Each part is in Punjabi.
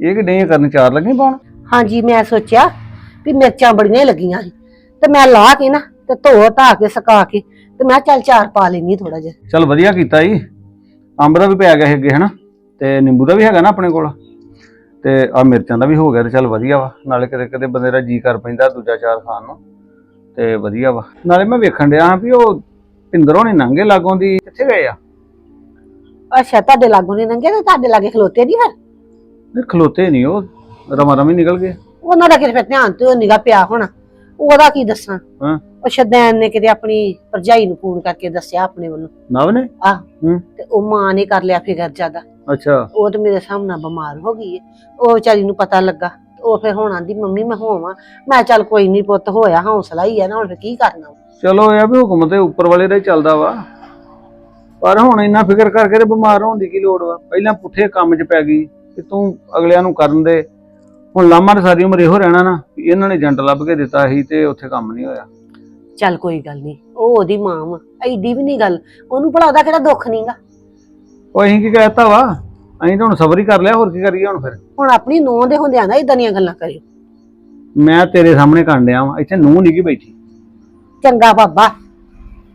ਇਹ ਕਿ ਨਹੀਂ ਕਰਨ ਚਾਰ ਲੱਗੇ ਪਾਉਣ? ਹਾਂਜੀ ਮੈਂ ਸੋਚਿਆ ਵੀ ਮਿਰਚਾਂ ਬੜੀਆਂ ਹੀ ਲੱਗੀਆਂ ਸੀ। ਤੇ ਮੈਂ ਲਾ ਕੇ ਨਾ ਤੇ ਧੋ ਧਾ ਕੇ ਸੁਕਾ ਕੇ ਤੇ ਮੈਂ ਕਿਹਾ ਚੱਲ ਚਾਰ ਪਾ ਲੈਣੀ ਥੋੜਾ ਜਿਹਾ। ਚਲ ਵਧੀਆ ਕੀਤਾ ਜੀ। ਅੰਬ ਦਾ ਵੀ ਪਿਆ ਗਿਆ ਅੱਗੇ ਹਨਾ? ਤੇ ਨਿੰਬੂ ਦਾ ਵੀ ਹੈਗਾ ਨਾ ਆਪਣੇ ਕੋਲ? ਤੇ ਆ ਮਿਰਚਾਂ ਦਾ ਵੀ ਹੋ ਗਿਆ ਤੇ ਚਲ ਵਧੀਆ ਵਾ। ਨਾਲੇ ਕਦੇ ਕਦੇ ਬੰਦੇ ਦਾ ਜੀ ਕਰ ਪੈਂਦਾ ਦੂਜਾ ਚਾਰ ਖਾਣ ਨੂੰ। ਤੇ ਵਧੀਆ ਵਾ। ਨਾਲੇ ਮੈਂ ਵੇਖਣ ਡਿਆ ਵੀ ਉਹ ਪਿੰਦਰੋਂ ਨੇ ਨੰਗੇ ਲਾਗੋਂ ਦੀ ਕਿੱਥੇ ਗਏ ਆ? ਅੱਛਾ ਤੁਹਾਡੇ ਲਾਗੋਂ ਲੰਘੇ ਤੇ ਤੁਹਾਡੇ ਲਾਗੇ ਖਲੋਤੇ ਨਹੀਂ ਫਿਰ? ਇਹ ਖਲੋਤੇ ਨਹੀਂ ਉਹ ਰਮਾ ਰਮੀ ਨਿਕਲ ਗਏ। ਉਹਨਾਂ ਦਾ ਕਿਤੇ ਫਿਰ ਧਿਆਨ ਤੇ ਨਿਗਾ ਪਿਆ ਹੋਣਾ। ਉਹਦਾ ਕੀ ਦੱਸਾਂ? ਹਾਂ। ਉਹ ਸ਼ਦੈਨ ਨੇ ਕਿਤੇ ਆਪਣੀ ਭਰਜਾਈ ਨੂੰ ਫੋਨ ਕਰਕੇ ਦੱਸਿਆ ਆਪਣੇ ਵੱਲੋਂ। ਨਵ ਨੇ? ਆ ਹੂੰ। ਤੇ ਉਹ ਮਾਂ ਨੇ ਕਰ ਲਿਆ ਫਿਕਰ ਜ਼ਿਆਦਾ। ਅੱਛਾ। ਉਹ ਤੇ ਮੇਰੇ ਸਾਹਮਣੇ ਬਿਮਾਰ ਹੋ ਗਈ ਉਹ ਵਿਚਾਰੀ ਨੂੰ ਪਤਾ ਲੱਗਾ। ਉਹ ਫਿਰ ਹੁਣ ਆਂਦੀ ਮੰਮੀ ਮੈਂ ਹੋਵਾਂ। ਮੈਂ ਚੱਲ ਕੋਈ ਨਹੀਂ ਪੁੱਤ ਹੋਇਆ ਹੌਸਲਾ ਹੀ ਹੈ ਨਾ ਹੁਣ ਫਿਰ ਕੀ ਕਰਨਾ ਚਲੋ ਇਹ ਆ ਵੀ ਹੁਕਮ ਤੇ ਉੱਪਰ ਵਾਲੇ ਦਾ ਹੀ ਚੱਲਦਾ ਵਾ। ਪਰ ਹੁਣ ਇੰਨਾ ਫਿਕਰ ਕਰਕੇ ਤੇ ਬਿਮਾਰ ਹੋਣ ਦੀ ਕੀ ਲੋੜ ਵਾ? ਪਹਿਲਾਂ ਪੁੱਠੇ ਕੰਮ 'ਚ ਪੈ ਗਈ। ਕਿ ਤੂੰ ਅਗਲਿਆਂ ਨੂੰ ਕਰਨ ਦੇ? ਹੁਣ ਲਾਮਾ ਨੇ ਸਾਰੀ ਉਮਰ ਇਹੋ ਰਹਿਣਾ ਨਾ ਵੀ ਇਹਨਾਂ ਨੇ ਏਜੰਟ ਲੱਭ ਕੇ ਦਿੱਤਾ ਸੀ ਤੇ ਉੱਥੇ ਕੰਮ ਨਹੀਂ ਹੋਇਆ। ਚੱਲ ਕੋਈ ਗੱਲ ਨਹੀਂ ਉਹ ਉਹਦੀ ਮਾਂ ਵਾ ਐਡੀ ਵੀ ਨਹੀਂ ਗੱਲ ਉਹਨੂੰ ਭਲਾ ਉਹਦਾ ਕਿਹੜਾ ਦੁੱਖ ਨਹੀਂਗਾ? ਉਹ ਅਸੀਂ ਕੀ ਕਹਿਤਾ ਵਾ? ਅਸੀਂ ਤਾਂ ਹੁਣ ਸਬਰ ਹੀ ਕਰ ਲਿਆ ਹੋਰ ਕੀ ਕਰੀਏ ਹੁਣ ਫਿਰ? ਹੁਣ ਆਪਣੀ ਨੂੰਹ ਦੇ ਹੁੰਦਿਆਂ ਨਾ ਇਦਾਂ ਦੀਆਂ ਗੱਲਾਂ ਕਰਿਓ। ਮੈਂ ਤੇਰੇ ਸਾਹਮਣੇ ਕਰਨ ਡਿਆ ਵਾਂ ਇੱਥੇ ਨੂੰ ਨਹੀਂ ਕੀ ਬੈਠੀ। ਚੰਗਾ ਬਾਬਾ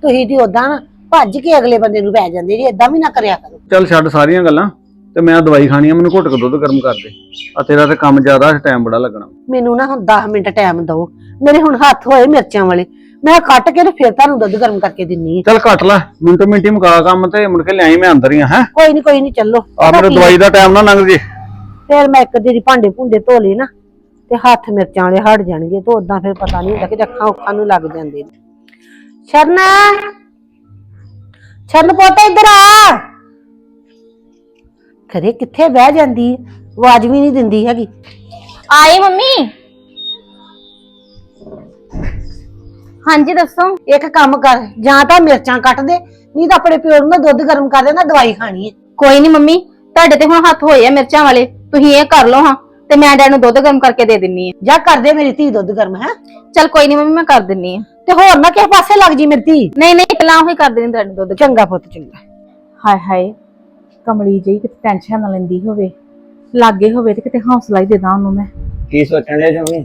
ਤੁਸੀਂ ਦੀ ਉਦਾਂ ਨਾ ਭੱਜ ਕੇ ਅਗਲੇ ਬੰਦੇ ਨੂੰ ਪੈ ਜਾਂਦੇ ਜੀ ਇਦਾਂ ਵੀ ਨਾ ਕਰਿਆ ਕਰੋ। ਚੱਲ ਛੱਡ ਸਾਰੀਆਂ ਗੱਲਾਂ। ਤੇ ਮੈਂ ਦਵਾਈ ਖਾਣੀ ਆ ਮੈਨੂੰ ਘੁੱਟ ਕੇ ਦੁੱਧ ਗਰਮ ਕਰ ਦੇ। ਆ ਤੇਰਾ ਤੇ ਕੰਮ ਜ਼ਿਆਦਾ ਟਾਈਮ ਬੜਾ ਲੱਗਣਾ। ਮੈਨੂੰ ਨਾ ਹੁਣ 10 ਮਿੰਟ ਟਾਈਮ ਦਿਓ। ਮੇਰੇ ਹੁਣ ਹੱਥ ਹੋਏ ਮਿਰਚਾਂ ਵਾਲੇ। ਮੈਂ ਕੱਟ ਕੇ ਤੇ ਫਿਰ ਤੁਹਾਨੂੰ ਦੁੱਧ ਗਰਮ ਕਰਕੇ ਦਿੰਨੀ ਆ। ਚੱਲ ਕੱਟ ਲੈ ਮਿੰਟੋ ਮਿੰਟੀ ਮੁਕਾ ਕੰਮ ਤੇ ਮੁੜ ਕੇ ਲਿਆਈ ਮੈਂ ਅੰਦਰ ਹੀ ਆ ਹੈ। ਕੋਈ ਨਹੀਂ ਕੋਈ ਨਹੀਂ ਚੱਲੋ। ਆ ਮੇਰੇ ਦਵਾਈ ਦਾ ਟਾਈਮ ਨਾ ਲੰਘ ਜੇ। ਫਿਰ ਮੈਂ ਇੱਕ ਦਿਨ ਭਾਂਡੇ ਭੁੰਡੇ ਧੋ ਲਏ ਨਾ ਤੇ ਹੱਥ ਮਿਰਚਾਂ ਵਾਲੇ ਹਟ ਜਾਣਗੇ ਤੇ ਉਦਾਂ ਫਿਰ ਪਤਾ ਨਹੀਂ ਹੁੰਦਾ ਕਿ ਅੱਖਾਂ ਉੱਖਾਂ ਨੂੰ ਲੱਗ ਜਾਂਦੇ ਨੇ। ਸ਼ਰਨ! ਸ਼ਰਨ ਪੁੱਤ ਇੱਧਰ ਆ। ਖਰੇ ਕਿੱਥੇ ਬਹਿ ਜਾਂਦੀ ਹੈ? ਆਵਾਜ਼ ਵੀ ਨਹੀਂ ਦਿੰਦੀ ਹੈਗੀ। ਆਈ ਮੰਮੀ। ਹਾਂਜੀ ਦੱਸੋ। ਇੱਕ ਕੰਮ ਕਰ ਜਾਂ ਤਾਂ ਮਿਰਚਾਂ ਕੱਟ ਦੇ ਨਹੀਂ ਤਾਂ ਆਪਣੇ ਪਿਓ ਨੂੰ ਨਾ ਦੁੱਧ ਗਰਮ ਕਰ ਦੇ ਨਾ ਦਵਾਈ ਖਾਣੀ ਹੈ। ਕੋਈ ਨਹੀਂ ਮੰਮੀ ਤੁਹਾਡੇ ਤੇ ਹੁਣ ਹੱਥ ਹੋਏ ਆ ਮਿਰਚਾਂ ਵਾਲੇ। ਤੁਸੀਂ ਇਹ ਕਰ ਲਓ ਹਾਂ ਤੇ ਮੈਂ ਡੈਡ ਨੂੰ ਦੁੱਧ ਗਰਮ ਕਰਕੇ ਦੇ ਦਿੰਨੀ ਆ ਜਾਂ ਕਰ ਦੇ ਮੇਰੀ ਧੀ ਦੁੱਧ ਗਰਮ ਹੈ? ਚਲ ਕੋਈ ਨਹੀਂ ਮੰਮੀ ਮੈਂ ਕਰ ਦਿੰਨੀ ਆ ਤੇ ਹੋਰ ਨਾ ਕਿਸੇ ਪਾਸੇ ਲੱਗ ਜੀ ਮੇਰੀ ਧੀ। ਨਹੀਂ ਨਹੀਂ ਪਹਿਲਾਂ ਉਹੀ ਕਰ ਦੇਣੀ ਡੈਡ ਨੂੰ ਦੁੱਧ। ਚੰਗਾ ਪੁੱਤ ਚੰਗਾ। ਹਾਏ ਹਾਏ। ਕਮਲੀ ਜਿਹੀ ਕਿਤੇ ਟੈਨਸ਼ਨ ਨਾ ਲੈਂਦੀ ਹੋਵੇ ਲਾਗੇ ਹੋਵੇ ਤੇ ਕਿਤੇ ਹੌਸਲਾ ਹੀ ਦੇ ਦਾਂ ਉਹਨੂੰ ਮੈਂ। ਕੀ ਸੋਚਣ ਦੇ ਜਮੀ?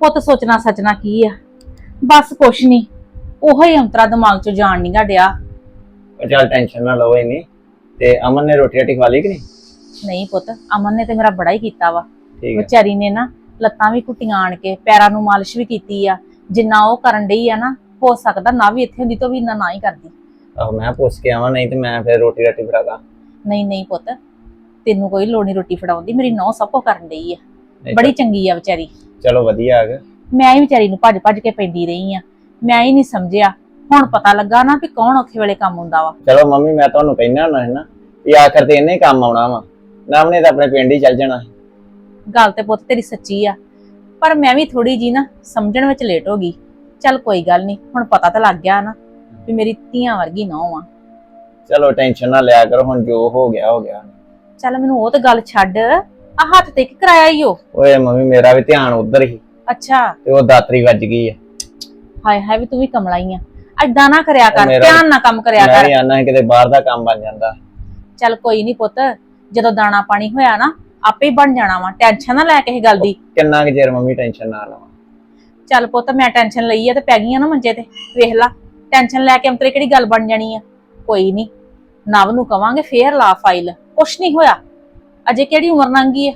ਪੁੱਤ ਸੋਚਣਾ ਸੱਚਣਾ ਕੀ ਆ? ਬਸ ਕੁਛ ਨਹੀਂ ਉਹੋ ਹੀ ਅੰਤਰਾ ਦਿਮਾਗ ਚੋਂ ਜਾਣ ਨਹੀਂ ਡਿਆ। ਚੱਲ ਟੈਨਸ਼ਨ ਨਾ ਲਓ ਇਨੀ ਤੇ ਅਮਨ ਨੇ ਰੋਟੀ ਰਾਟੀ ਖਵਾ ਲਈ ਕਿ ਨਹੀਂ ਨਹੀਂ ਪੁੱਤ ਅਮਨ ਨੇ ਤੇ ਮੇਰਾ ਬੜਾ ਹੀ ਕੀਤਾ ਵਾ। ਠੀਕ ਹੈ ਵਿਚਾਰੀ ਨੇ ਨਾ ਲੱਤਾਂ ਵੀ ਘੁੱਟੀਆਂ ਆਣ ਕੇ ਪੈਰਾਂ ਨੂੰ ਮਾਲਿਸ਼ ਵੀ ਕੀਤੀ ਆ। ਜਿੰਨਾ ਉਹ ਕਰਨ ਡਈ ਆ ਨਾ ਹੋ ਸਕਦਾ ਨਾ ਵੀ ਇੱਥੇ ਹੁੰਦੀ ਤਾਂ ਵੀ ਇੰਨਾ ਨਾ ਹੀ ਕਰਦੀ। ਆਹੋ ਮੈਂ ਪੁੱਛ ਕੇ ਆਵਾਂ ਨਹੀਂ ਤੇ ਮੈਂ ਫਿਰ ਰੋਟੀ ਰਾਟੀ ਫੜਾਗਾ ਨਹੀਂ ਨਹੀਂ ਪੁੱਤ ਤੈਨੂੰ ਕੋਈ ਲੋੜ ਨਹੀਂ ਰੋਟੀ ਫੜਾਉਂਦੀ ਮੇਰੀ ਨੌ ਸਭ ਕਰਨ ਡਈ ਆ। ਬੜੀ ਚੰਗੀ ਆ ਵਿਚਾਰੀ। ਚਲੋ ਵਧੀਆ ਆ ਗਿਆ। ਮੈਂ ਹੀ ਵਿਚਾਰੀ ਨੂੰ ਭੱਜ ਭੱਜ ਕੇ ਪੈਂਦੀ ਰਹੀ ਆ। ਮੈਂ ਹੀ ਨਹੀਂ ਸਮਝਿਆ। ਹੁਣ ਪਤਾ ਲੱਗਾ ਨਾ ਵੀ ਕੌਣ ਔਖੇ ਵੇਲੇ ਕੰਮ ਹੁੰਦਾ ਵਾ। ਚਲੋ ਮੰਮੀ ਮੈਂ ਤੁਹਾਨੂੰ ਕਹਿਣਾ ਹੁੰਦਾ ਹੈ ਨਾ ਵੀ ਆਖਰ ਤੇ ਇਹਨੇ ਕੰਮ ਆਉਣਾ ਵਾ। ਨੇ ਤਾਂ ਆਪਣੇ ਪਿੰਡ ਹੀ ਚੱਲ ਜਾਣਾ। ਗੱਲ ਤੇ ਪੁੱਤ ਤੇਰੀ ਸੱਚੀ ਆ। ਪਰ ਮੈਂ ਵੀ ਥੋੜੀ ਜੀ ਨਾ ਸਮਝਣ ਵਿੱਚ ਲੇਟ ਹੋ ਗਈ। ਚੱਲ ਕੋਈ ਗੱਲ ਨਹੀਂ ਹੁਣ ਪਤਾ ਤਾਂ ਲੱਗ ਗਿਆ ਨਾ ਵੀ ਮੇਰੀ ਧੀਆਂ ਵਰਗੀ ਨੌ ਆ। ਚਲੋ ਟੈਨਸ਼ਨ ਨਾ ਲਿਆ ਕਰੋ ਹੁਣ ਜੋ ਹੋ ਗਿਆ ਹੋ ਗਿਆ। ਚੱਲ ਮੈਨੂੰ ਉਹ ਤੇ ਗੱਲ ਛੱਡ ਆ ਹੱਥ ਤੇ ਕੀ ਕਰਾਇਆ ਈ ਓ ਓਏ ਮੰਮੀ ਮੇਰਾ ਵੀ ਧਿਆਨ ਉਧਰ ਹੀ। ਅੱਛਾ। ਤੇ ਉਹ ਦਾਤਰੀ ਵੱਜ ਗਈ ਹੈ ਹਾਏ ਹਾਏ ਵੀ ਤੂੰ ਵੀ ਕਮਲਾ ਹੀ ਆ। ਐਦਾਂ ਨਾ ਕਰਿਆ ਕਰ ਮੇਰਾ- ਧਿਆਨ ਨਾਲ ਕੰਮ ਕਰਿਆ ਮੈਂ ਕਰ। ਵੀ ਆਨਾ ਕਿਤੇ ਬਾਹਰ ਦਾ ਕੰਮ ਬਣ ਜਾਂਦਾ। ਚੱਲ ਕੋਈ ਨਹੀਂ ਪੁੱਤ ਜਦੋਂ ਦਾਣਾ ਪਾਣੀ ਹੋਇਆ ਨਾ ਆਪੇ ਹੀ ਬਣ ਜਾਣਾ ਵਾ ਟੈਨਸ਼ਨ ਨਾ ਲੈ ਕਿਸੇ ਗੱਲ ਦੀ। ਕਿੰਨਾ ਕੁ ਚਿਰ ਮੰਮੀ ਟੈਨਸ਼ਨ ਨਾ ਲਵਾਂ। ਚੱਲ ਪੁੱਤ ਮੈਂ ਟੈਨਸ਼ਨ ਲਈ ਆ ਤੇ ਪੈ ਗਈਆਂ ਨਾ ਮੰਜੇ ਤੇ। ਵੇਖ ਲਾ ਟੈਨਸ਼ਨ ਲੈ ਕੇ ਅੰਤਰੇ ਕਿਹੜੀ ਗੱਲ ਬਣ ਜਾਣੀ ਆ। ਕੋਈ ਨਹੀਂ ਨਵ ਨੂੰ ਕਵਾਂਗੇ ਫੇਰ ਲਾ ਫਾਈਲ। ਕੁਛ ਨਹੀਂ ਹੋਇਆ। ਅਜੇ ਕਿਹੜੀ ਉਮਰ ਲੰਘੀ ਆ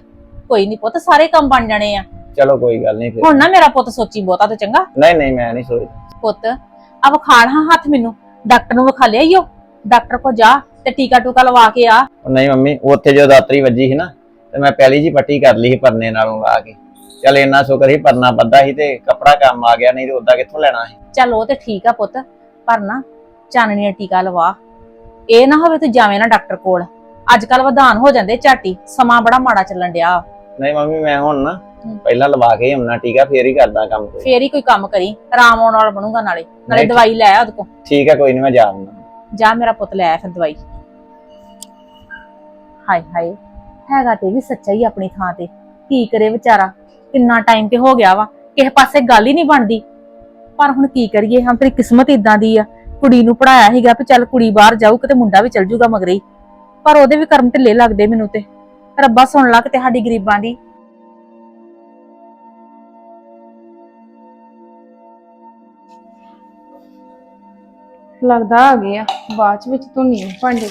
ਕੋਈ ਨਹੀਂ ਪੁੱਤ ਸਾਰੇ ਕੰਮ ਬਣ ਜਾਣੇ ਆ। ਚਲੋ ਕੋਈ ਗੱਲ ਨਹੀਂ ਫਿਰ। ਹੁਣ ਨਾ ਮੇਰਾ ਪੁੱਤ ਸੋਚੀ ਬਹੁਤਾ ਤੇ ਚੰਗਾ। ਨਹੀਂ ਨਹੀਂ ਮੈਂ ਨਹੀਂ ਸੋਚਦਾ। ਪੁੱਤ ਆ ਵਿਖਾਣ ਹਾਂ ਹੱਥ ਮੈਨੂੰ। ਡਾਕਟਰ ਨੂੰ ਵਿਖਾ ਲਿਆ ਈਓ ਡਾਕਟਰ ਕੋ ਜਾ ਤੇ ਟੀਕਾ ਟੂਕਾ ਲਵਾ ਕੇ ਆ। ਉਹ ਨਹੀਂ ਮੰਮੀ ਉੱਥੇ ਜੋ ਦਾਤਰੀ ਵੱਜੀ ਸੀ ਨਾ ਤੇ ਮੈਂ ਪਹਿਲੀ ਜੀ ਪੱਟੀ ਕਰ ਲਈ ਸੀ ਪਰਨੇ ਨਾਲੋਂ ਲਾ ਕੇ। ਚੱਲ ਇੰਨਾ ਸ਼ੁਕਰ ਸੀ ਪਰਨਾ ਬੱਧਾ ਸੀ ਤੇ ਕੱਪੜਾ ਕੰਮ ਆ ਗਿਆ ਨਹੀਂ ਤੇ ਉਦਾਂ ਕਿੱਥੋਂ ਲੈਣਾ ਸੀ? ਚੱਲ ਉਹ ਤੇ ਠੀਕ ਆ ਪੁੱਤ ਪਰ ਨਾ ਚਾਨਣੀ ਦਾ ਟੀਕਾ ਲਵਾ। ਇਹ ਨਾ ਹੋਵੇ ਤੂੰ ਜਾਵੇਂ ਨਾ ਡਾਕਟਰ ਕੋਲ। ਅੱਜ ਕੱਲ ਵਧਾਨ ਹੋ ਜਾਂਦੇ ਝਾਟੀ ਸਮਾਂ ਬੜਾ ਮਾੜਾ ਚੱਲਣ ਡਿਆ। ਨਹੀਂ ਮੰਮੀ ਮੈਂ ਹੁਣ ਨਾ। ਪਹਿਲਾਂ ਲਵਾ ਕੇ ਆਉਣਾ ਟੀਕਾ ਫੇਰ ਹੀ ਕਰਦਾ ਕੰਮ ਕੋਈ। ਫੇਰ ਹੀ ਕੋਈ ਕੰਮ ਕਰੀ ਆਰਾਮ ਆਉਣ ਵਾਲਾ ਬਣੂਗਾ ਨਾਲੇ ਨਾਲੇ। ਦਵਾਈ ਲੈ ਆ ਉਹਦੇ ਕੋਲ। ਠੀਕ ਹੈ ਕੋਈ ਨਹੀਂ ਮੈਂ ਜਾ ਆਉਂਦਾ। ਜਾ ਮੇਰਾ ਪੁੱਤ ਲੈ ਆ ਫਿਰ ਦਵਾਈ। ਹਾਏ ਹਾਏ ਹੈਗਾ ਤੇ ਵੀ ਸੱਚਾ ਹੀ ਆਪਣੀ ਥਾਂ ਤੇ। ਕੀ ਕਰੇ ਵਿਚਾਰਾ ਕਿੰਨਾ ਟਾਈਮ ਤੇ ਹੋ ਗਿਆ ਵਾ ਕਿਸੇ ਪਾਸੇ ਗੱਲ ਹੀ ਨਹੀਂ ਬਣਦੀ। ਪਰ ਹੁਣ ਕੀ ਕਰੀਏ ਹਾਂ ਤੇਰੀ ਕਿਸਮਤ ਇਦਾਂ ਦੀ ਆ। ਕੁੜੀ ਨੂੰ ਪੜਾਇਆ ਸੀਗਾ ਵੀ ਚੱਲ ਕੁੜੀ ਬਾਹਰ ਜਾਊ, ਕਿਤੇ ਮੁੰਡਾ ਵੀ ਚੱਲ ਜੂਗਾ ਮਗਰੇ ਹੀ। ਪਰ ਉਹਦੇ ਵੀ ਕਰਮ ਢਿੱਲੇ ਲੱਗਦੇ ਮੈਨੂੰ ਤੇ। ਰੱਬਾ ਸੁਣ ਲਾ ਕਿਤੇ ਸਾਡੀ ਗਰੀਬਾਂ ਦੀ। ਲੱਗਦਾ ਆ ਗਏ ਆ, ਬਾਅਦ ਚ ਵਿੱਚ ਧੁੰਨੀ ਭਾਂਡੇ।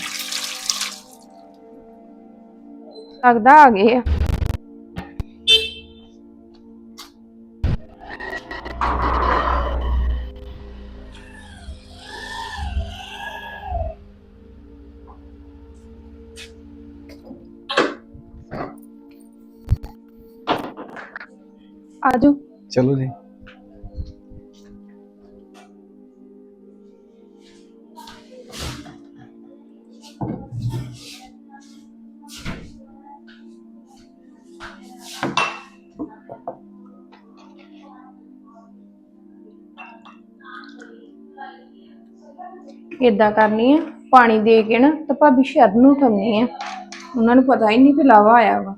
ਲੱਗਦਾ ਆ ਗਏ ਆ। ਚਲੋ ਜੀ। ਏਦਾਂ ਕਰਨੀ ਆ, ਪਾਣੀ ਦੇ ਕੇ ਨਾ, ਤਾਂ ਭਾਬੀ ਸ਼ਰਨ ਨੂੰ ਉਠਾਉਣੀ ਆ। ਉਹਨਾਂ ਨੂੰ ਪਤਾ ਹੀ ਨਹੀਂ ਕਿ ਲਾਵਾ ਆਇਆ ਵਾ।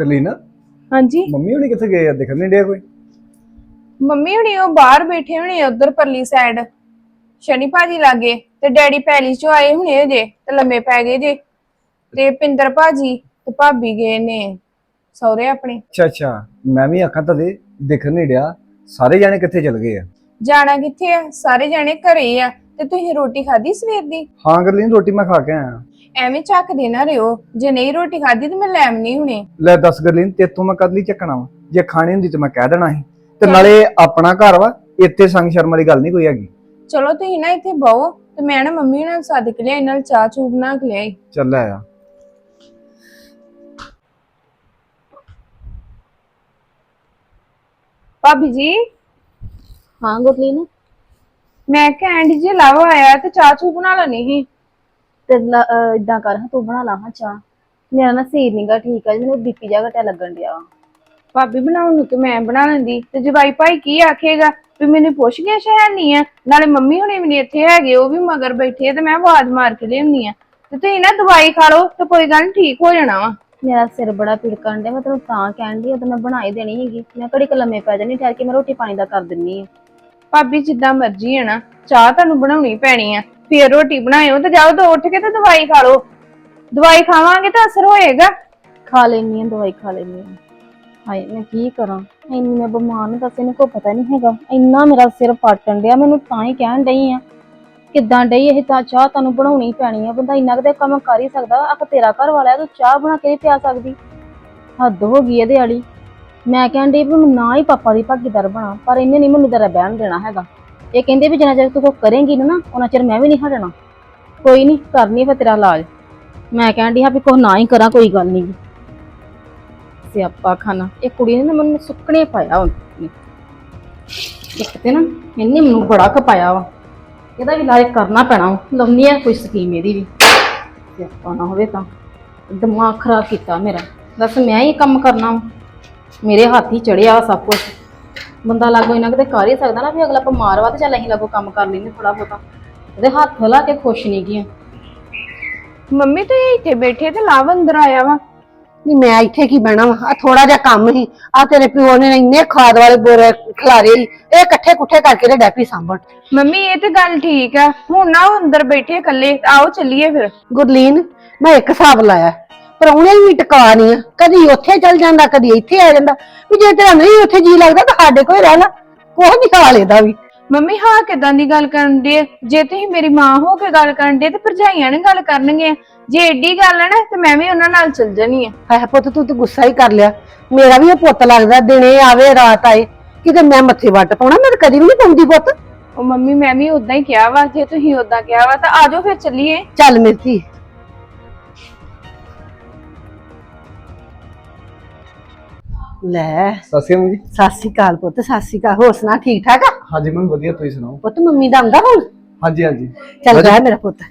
ਗਰਲੀਨਾ? ਹਾਂਜੀ। ਮੰਮੀ ਹੁਣੀ ਕਿੱਥੇ ਗਏ ਆ? ਦਿਖਣ ਨਹੀਂ ਡਿਆ ਕੋਈ? ਮੰਮੀ ਹੁਣੀ ਉਹ ਬਾਹਰ ਬੈਠੇ ਹੋਣੇ ਉਧਰ ਪਰਲੀ ਸਾਈਡ ਸ਼ਨੀ ਭਾਜੀ ਲਾਗੇ ਤੇ ਡੈਡੀ ਪੈਲੀ ਚੋਂ ਆਏ ਹੁਣੇ ਜੇ ਤੇ ਲੰਮੇ ਪੈ ਗਏ ਜੇ। ਤੇ ਪਿੰਦਰ ਭਾਜੀ ਤੇ ਭਾਬੀ ਗਏ ਨੇ ਸਹੁਰੇ ਆਪਣੇ। ਅੱਛਾ ਅੱਛਾ। ਮੈਂ ਵੀ ਅੱਖਾਂ ਤਾਂ ਦੇ ਦਿਖਣ ਨਹੀਂ ਡਿਆ। ਸਾਰੇ ਜਾਣੇ ਕਿੱਥੇ ਚਲ ਗਏ ਆ? ਜਾਣਾ ਕਿੱਥੇ ਆ? ਸਾਰੇ ਜਾਣੇ ਘਰੇ ਆ। ਤੇ ਤੁਸੀਂ ਰੋਟੀ ਖਾਧੀ ਸਵੇਰ ਦੀ? ਹਾਂ ਗਰਲੀਨ ਰੋਟੀ ਮੈਂ ਖਾ ਕੇ ਆਇਆ। ਐਵੇਂ ਚੱਕ ਦੇਣਾ ਰਿਓ। ਜੇ ਨਹੀਂ ਰੋਟੀ ਖਾਧੀ ਤੇ ਮੈਂ ਲੈਮਨੀ ਹੁਣੇ। ਲੈ ਦੱਸ ਗਰਲੀਨ ਤੇਥੋਂ ਮੈਂ ਕਦ ਲਈ ਚੱਕਣਾ ਵਾ? ਜੇ ਖਾਣੀ ਹੁੰਦੀ ਤੇ ਮੈਂ ਕਹਿ ਦੇਣਾ ਸੀ। ਤੇ ਨਾਲੇ ਆਪਣਾ ਘਰ ਵਾ ਇੱਥੇ ਸੰਗ ਸ਼ਰਮ ਵਾਲੀ ਗੱਲ ਨਹੀਂ ਕੋਈ ਹੈਗੀ। ਚਲੋ ਤੁਸੀਂ ਨਾ ਇੱਥੇ ਬਹੋ ਤੇ ਮੈਂ ਨਾ ਮੰਮੀ ਨਾਲ ਸਦਕ ਲਿਆ ਨਾਲ ਚਾਹ ਚੂ ਬਣਾ ਕੇ ਲਿਆਈ। ਚੱਲ ਆਇਆ ਭਾਬੀ ਜੀ। ਹਾਂ ਗੁਰਲੀਨ। ਮੈਂ ਕਹਿੰਦੀ ਜੇ ਲਾਵਾ ਆਇਆ ਤੇ ਚਾਹ ਚੂ ਬਣਾ ਲੈਣੀ ਸੀ। ਤੇ ਇਦਾਂ ਕਰ ਹਾਂ ਤੂੰ ਬਣਾ ਲਾ ਹਾਂ ਚਾਹ। ਮੇਰਾ ਨਾ ਸੀਰ ਨੀਗਾ ਠੀਕ ਆ ਜੀ ਮੈਨੂੰ ਬੀਪੀ ਜਾ ਘਟਿਆ ਲੱਗਣ ਡਿਆ ਵਾ। ਭਾਬੀ ਬਣਾਉਣ ਨੂੰ ਤੇ ਮੈਂ ਬਣਾ ਲੈਂਦੀ। ਤੇ ਜਵਾਈ ਭਾਈ ਕੀ ਆਖੇਗਾ? ਵੀ ਮੈਨੂੰ ਪੁੱਛ ਗਿਆ ਸ਼ਹਿਰ ਆ ਨਾਲੇ ਮੰਮੀ ਹੁਣੇ ਵੀ ਨੀ ਇੱਥੇ ਹੈਗੇ ਉਹ ਵੀ ਮਗਰ ਬੈਠੇ ਆ ਤੇ ਮੈਂ ਆਵਾਜ਼ ਮਾਰ ਕੇ ਲਿਆਉਣੀ ਆ। ਤੇ ਤੁਸੀਂ ਨਾ ਦਵਾਈ ਖਾ ਲਓ ਤੇ ਕੋਈ ਗੱਲ ਨੀ ਠੀਕ ਹੋ ਜਾਣਾ ਵਾ। ਮੇਰਾ ਸਿਰ ਬੜਾ ਪੀੜਕਣ ਡਿਆ ਮੈਂ ਤੈਨੂੰ ਤਾਂ ਕਹਿਣ ਡਈ ਆ ਤੇ ਮੈਂ ਬਣਾ ਹੀ ਦੇਣੀ ਹੈਗੀ। ਮੈਂ ਘੜੀ ਕੁ ਲੰਮੇ ਪੈ ਜਾਣੀ ਠਹਿਰ ਕੇ ਮੈਂ ਰੋਟੀ ਪਾਣੀ ਦਾ ਕਰ ਦਿੰਨੀ ਆ। ਭਾਬੀ ਜਿੱਦਾਂ ਮਰਜ਼ੀ ਹੈ ਨਾ ਚਾਹ ਤੁਹਾਨੂੰ ਬਣਾਉਣੀ ਪੈਣੀ ਆ। ਫੇਰ ਰੋਟੀ ਬਣਾਇਓ ਤੇ ਜਾਓ ਤੇ ਉੱਠ ਕੇ ਤੇ ਦਵਾਈ ਖਾ ਲਓ। ਦਵਾਈ ਖਾਵਾਂਗੇ ਤਾਂ ਅਸਰ ਹੋਏਗਾ। ਖਾ ਲੈਣੀ ਆ ਦਵਾਈ ਖਾ ਲੈਣੀ ਆ ਹਾਏ, ਮੈਂ ਕੀ ਕਰਾਂ? ਇੰਨੀ ਮੈਂ ਬਿਮਾਰ ਨੂੰ ਦੱਸ, ਇਹਨੂੰ ਕੋਈ ਪਤਾ ਨਹੀਂ ਹੈਗਾ। ਇੰਨਾ ਮੇਰਾ ਸਿਰ ਫਟਣ ਡਿਆ, ਮੈਨੂੰ ਤਾਂ ਹੀ ਕਹਿਣ ਡਈ ਆ ਕਿੱਦਾਂ ਡਈ ਇਹ ਤਾਂ ਚਾਹ ਤੁਹਾਨੂੰ ਬਣਾਉਣੀ ਪੈਣੀ ਆ। ਬੰਦਾ ਇੰਨਾ ਕਦੇ ਕੰਮ ਕਰ ਹੀ ਸਕਦਾ। ਆਖ ਤੇਰਾ ਘਰ ਵਾਲਾ ਤੂੰ ਚਾਹ ਬਣਾ ਕੇ ਨਹੀਂ ਪਿਆ ਸਕਦੀ। ਹੱਦ ਹੋ ਗਈ ਇਹਦੇ ਵਾਲੀ। ਮੈਂ ਕਹਿਣ ਡਈ ਵੀ ਮੈਂ ਨਾ ਹੀ ਪਾਪਾ ਦੀ ਭਾਗੀਦਾਰ ਬਣਾ, ਪਰ ਇਹਨੇ ਨਹੀਂ ਮੈਨੂੰ ਤੇਰਾ ਬਹਿਣ ਦੇਣਾ ਹੈਗਾ। ਇਹ ਕਹਿੰਦੇ ਵੀ ਜਿੰਨਾ ਚਿਰ ਤੂੰ ਕੋ ਕਰੇਂਗੀ ਨਾ ਉਹਨਾਂ ਚਿਰ ਮੈਂ ਵੀ ਨਹੀਂ ਹਟਣਾ। ਕੋਈ ਨਹੀਂ ਕਰਨੀ ਫਿਰ ਤੇਰਾ ਇਲਾਜ। ਮੈਂ ਕਹਿਣ ਡਈ ਹਾਂ ਵੀ ਕੁਛ ਨਾ ਹੀ ਕਰਾਂ, ਕੋਈ ਗੱਲ ਨਹੀਂ ਸਿਆਪਾ ਖਾਨਾ। ਇਹ ਕੁੜੀ ਨੇ ਨਾ ਮੈਨੂੰ ਸੁੱਕਣੇ ਪਾਇਆ ਹੁਣ ਇੱਕ ਤੇ ਨਾ ਇਹਨੇ ਮੈਨੂੰ ਬੜਾ ਖਪਾਇਆ ਵਾ। ਇਹਦਾ ਵੀ ਇਲਾਜ ਕਰਨਾ ਪੈਣਾ ਵਾ। ਲਾਉਣੀ ਆ ਕੋਈ ਸਕੀਮ ਇਹਦੀ ਵੀ। ਸਿਆਪਾ ਨਾ ਹੋਵੇ ਤਾਂ। ਦਿਮਾਗ ਖਰਾਬ ਕੀਤਾ ਮੇਰਾ। ਬਸ ਮੈਂ ਹੀ ਕੰਮ ਕਰਨਾ ਵਾ। ਮੇਰੇ ਹੱਥ ਹੀ ਚੜਿਆ ਸਭ ਕੁਝ ਬੰਦਾ ਲਾਗੋ ਇਹਨਾਂ ਕਿਤੇ ਕਰ ਹੀ ਸਕਦਾ ਨਾ ਵੀ ਅਗਲਾ ਬਿਮਾਰ ਵਾ ਤੇ ਚੱਲ ਅਸੀਂ ਲਾਗੋ ਕੰਮ ਕਰ ਲੈਂਦੇ ਥੋੜਾ ਬਹੁਤਾ। ਇਹਦੇ ਹੱਥ ਲਾ ਕੇ ਖੁਸ਼ ਨਹੀਂ ਗਈਆਂ ਮੰਮੀ ਤੁਸੀਂ ਇੱਥੇ ਬੈਠੇ ਤੇ ਲਾਵ ਅੰਦਰ ਆਇਆ ਵਾ। ਨਹੀਂ ਮੈਂ ਇੱਥੇ ਕੀ ਬਹਿਣਾ ਵਾ? ਆ ਥੋੜਾ ਜਿਹਾ ਕੰਮ ਹੀ ਆ ਤੇਰੇ ਪਿਓ ਨੇ ਇੰਨੇ ਖਾਦ ਵਾਲੇ ਬੋਰੇ ਖਿਲਾਰੇ ਸੀ, ਇਹ ਇਕੱਠੇ ਕੁੱਠੇ ਕਰਕੇ ਤੇ ਡੈਪੀ ਸਾਂਭਣ। ਮੰਮੀ ਇਹ ਤੇ ਗੱਲ ਠੀਕ ਆ। ਹੁਣ ਨਾ ਉਹ ਅੰਦਰ ਬੈਠੇ ਇਕੱਲੇ। ਆਓ ਚੱਲੀਏ ਫਿਰ। ਗੁਰਲੀਨ ਮੈਂ ਇੱਕ ਹਿਸਾਬ ਲਾਇਆ। ਪਰੌਣੇ ਵੀ ਟਿਕਾ ਨਹੀਂ ਆ। ਕਦੀ ਉੱਥੇ ਚੱਲ ਜਾਂਦਾ ਕਦੀ ਇੱਥੇ ਆ ਜਾਂਦਾ। ਵੀ ਜੇ ਤੇਰਾ ਨਹੀਂ ਉੱਥੇ ਜੀ ਲੱਗਦਾ ਤਾਂ ਸਾਡੇ ਕੋਲ ਹੀ ਰਹਿ ਲੈ। ਕੋਈ ਨਹੀਂ ਹਾਲ ਇਹਦਾ ਵੀ। ਮੰਮੀ ਹਾਂ ਕਿਦਾਂ ਦੀ ਗੱਲ ਕਰਨ ਦੇ ਜੇ ਤੁਸੀਂ ਮੇਰੀ ਮਾਂ ਹੋ ਕੇ ਗੱਲ ਕਰਨ ਦੇ ਤੇ ਭਰਜਾਈਆਂ ਨੇ ਗੱਲ ਕਰਨਗੇ। ਜੇ ਏਡੀ ਗੱਲ ਹੈ ਨਾ ਤੇ ਮੈਂ ਵੀ ਉਹਨਾਂ ਨਾਲ ਚੱਲ ਜਾਣੀ ਆ। ਹਾਏ ਪੁੱਤ ਤੂੰ ਤੇ ਗੁੱਸਾ ਹੀ ਕਰ ਲਿਆ। ਮੇਰਾ ਵੀ ਇਹ ਪੁੱਤ ਲੱਗਦਾ ਦਿਨੇ ਆਵੇ ਰਾਤ ਆਏ। ਕਿਤੇ ਮੈਂ ਮੱਥੇ ਵੱਟ ਪਾਉਣਾ ਮੈਂ ਤਾਂ ਕਦੀ ਵੀ ਨਹੀਂ ਪਾਉਂਦੀ ਪੁੱਤ। ਉਹ ਮੰਮੀ ਮੈਂ ਵੀ ਉਦਾਂ ਹੀ ਕਿਹਾ ਵਾ ਜੇ ਤੁਸੀਂ ਉਦਾਂ ਕਿਹਾ ਵਾ ਤਾਂ ਆਜੋ ਫਿਰ ਚੱਲੀਏ। ਚੱਲ ਮਿਰਤੀ ਲੈ। ਸਤਿ ਸ਼੍ਰੀ ਅਕਾਲ ਜੀ। ਸਤਿ ਸ਼੍ਰੀ ਅਕਾਲ ਪੁੱਤ ਸਤਿ ਸ਼੍ਰੀ ਅਕਾਲ। ਹੋਰ ਸੁਣਾ ਠੀਕ ਠਾਕ ਆ? ਹਾਂਜੀ ਮੰਮੀ ਵਧੀਆ ਤੁਸੀਂ ਸੁਣਾਓ? ਪੁੱਤ ਮੰਮੀ ਦਾ ਆਉਂਦਾ ਹੁਣ ਹਾਂਜੀ ਹਾਂਜੀ। ਚੱਲ ਜਾ ਮੇਰਾ ਪੁੱਤ।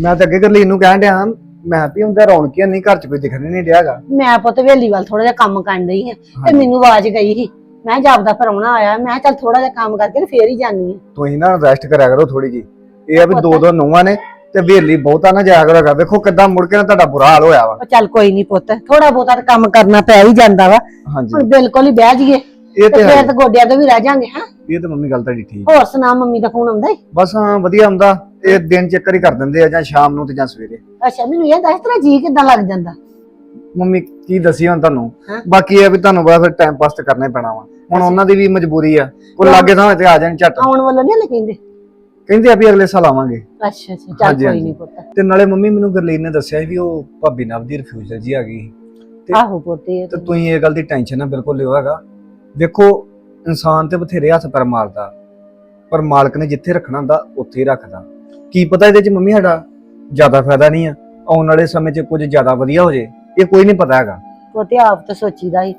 ਮੈਂ ਤਾਂ ਅੱਗੇ ਗਰਲੀਨ ਨੂੰ ਕਹਿਣ ਡਿਆ ਮੈਂ ਵੀ ਹੁੰਦਾ ਰੌਣਕੀਆਂ ਨਹੀਂ ਘਰ ਚ ਕੋਈ ਦਿਖਣ ਨਹੀਂ ਡਿਆਗਾ ਮੈਂ ਪੁੱਤ ਵੇਲੀ ਵੱਲ ਥੋੜਾ ਜਿਹਾ ਕੰਮ ਕਰਨ ਡਈ ਹਾਂ ਤੇ ਮੈਨੂੰ ਆਵਾਜ਼ ਗਈ ਸੀ। ਮੈਂ ਜਾਪਦਾ ਪਰਉਣਾ ਆਇਆ ਮੈਂ ਕਿਹਾ ਚੱਲ ਥੋੜਾ ਜਿਹਾ ਕੰਮ ਕਰਕੇ ਤੇ ਫੇਰ ਹੀ ਜਾਨੀ ਆ। ਤੁਸੀਂ ਨਾ ਰੈਸਟ ਕਰਿਆ ਕਰੋ ਥੋੜੀ ਜੀ ਇਹ ਆ ਵੀ ਦੋ ਦੋ ਨੂੰਹਾਂ ਨੇ ਤੇ ਵੇਲੀ ਬਹੁਤਾ ਨਾ ਜਾਇਆ ਕਰੋਗਾ ਵੇਖੋ ਕਿੱਦਾਂ ਮੁੜ ਕੇ ਨਾ ਤੁਹਾਡਾ ਬੁਰਾ ਹਾਲ ਹੋਇਆ ਵਾ। ਉਹ ਚੱਲ ਕੋਈ ਨਹੀਂ ਪੁੱਤ ਥੋੜਾ ਬਹੁਤਾ ਤਾਂ ਕੰਮ ਕਰਨਾ ਪੈ ਹੀ ਜਾਂਦਾ ਵਾ। ਹਾਂਜੀ। ਹੁਣ ਬਿਲਕੁਲ ਹੀ ਬਹਿ ਜਾਈਏ ਇਹ ਤੇ ਤੇ ਹੈ ਫੇਰ ਤਾਂ ਗੋਡਿਆਂ ਤੋਂ ਵੀ ਰਹਿ ਜਾਾਂਗੇ ਹਾਂ? ਇਹ ਤੇ ਮੰਮੀ ਗੱਲ ਤੁਹਾਡੀ ਠੀਕ। ਹੋਰ ਸੁਣਾ ਮੰਮੀ ਦਾ ਫੋਨ ਆਉਂਦਾ ਈ? ਬਸ ਹਾਂ ਵਧੀਆ ਹੁੰਦਾ। ਇਹ ਦਿਨ ਚੱਕਰ ਹੀ ਕਰ ਦਿੰਦੇ ਆ ਜਾਂ ਸ਼ਾਮ ਨੂੰ ਤੇ ਜਾਂ ਸਵੇਰੇ। ਅੱਛਾ ਮੈਨੂੰ ਇਹ ਦੱਸ ਤੇਰਾ ਜੀ ਕਿੱਦਾਂ ਲੱਗ ਜਾਂਦਾ? ਮੰਮੀ ਕੀ ਦੱਸੀ ਹੁਣ ਤੁਹਾਨੂੰ? ਹੈਂ? ਬਾਕੀ ਇਹ ਆ ਵੀ ਤੁਹਾਨੂੰ ਬੜਾ ਫਿਰ ਟਾਈਮ ਪਾਸ ਤਾਂ ਕਰਨਾ ਹੀ ਪੈਣਾ ਵਾ। ਹੁਣ ਉਹਨਾਂ ਦੀ ਵੀ ਮਜਬੂਰੀ ਆ। ਉਹ ਲਾਗੇ ਥਾਂ ਤੇ ਆ ਜਾਣ ਝੱਟ। ਆਉਣ ਵੱਲੋਂ ਨਹੀਂ ਕਹਿੰਦੇ? ਕਹਿੰਦੇ ਆ ਵੀ ਅਗਲੇ ਸਾਲ ਆਵਾਂਗੇ। ਅੱਛਾ ਅੱਛਾ ਚੱਲ ਹਾਂਜੀ, ਕੋਈ ਹਾਂਜੀ। ਨਹੀਂ ਪੁੱਤ। ਤੇ ਨਾਲੇ ਮੰਮੀ ਮੈਨੂੰ ਗਰਲੀਨ ਨੇ ਦੱਸਿਆ ਸੀ ਵੀ ਉਹ ਭਾਬੀ ਨਵ ਦੀ ਰਿਫਿਊਜ਼ਲ ਜੀ ਆ ਗਈ। ਤੇ- ਆਹੋ ਪੁੱਤ ਇਹ ਤੇ ਤਾਂ- ਤੁਸੀਂ ਇਹ ਗੱਲ ਦੀ ਟੈਨਸ਼ਨ ਨਾ ਬਿਲਕੁਲ ਲਿਓ ਹੈਗਾ। ਦੇਖੋ ਇਨਸਾਨ ਤੇ ਬਥੇਰੇ ਹੱਥ ਪੈਰ ਮਾਰਦਾ। ਪਰ ਮਾਲਕ ਨੇ ਜਿੱਥੇ ਰੱਖਣਾ ਹੁੰਦਾ ਉੱਥੇ ਹੀ ਰੱਖਦਾ। ਕੀ ਪਤਾ ਇਹਦੇ ਚ ਮੰਮੀ ਸਾਡਾ ਜ਼ਿਆਦਾ ਫਾਇਦਾ ਨਹੀਂ ਆ? ਆਉਣ ਵਾਲੇ ਸਮੇਂ 'ਚ ਕੁਝ ਜ਼ਿਆਦਾ ਵਧੀਆ ਹੋ ਜੇ। ਇਹ ਕੋਈ ਨਹੀਂ ਪਤਾ ਹੈਗਾ। ਪੁੱਤ ਆਪ ਤਾਂ ਸੋਚੀਦਾ ਸੀ